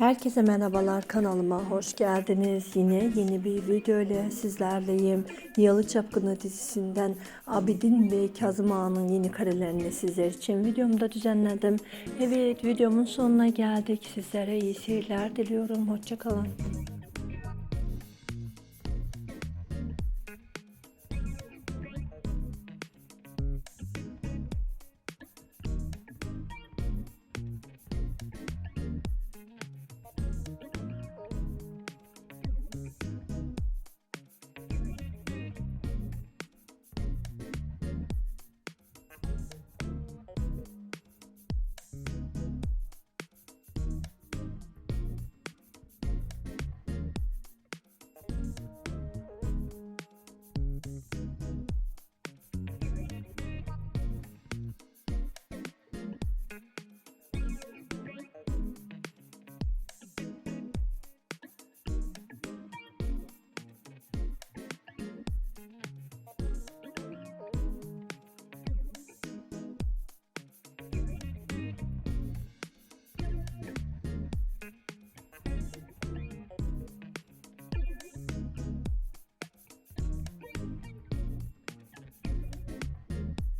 Herkese merhabalar kanalıma hoş geldiniz. Yine yeni bir video ile sizlerleyim. Yalı Çapkını dizisinden Abidin ve Kazım Ağa'nın yeni karelerini sizler için videomda düzenledim. Evet videomun sonuna geldik. Sizlere iyi seyirler diliyorum. Hoşçakalın.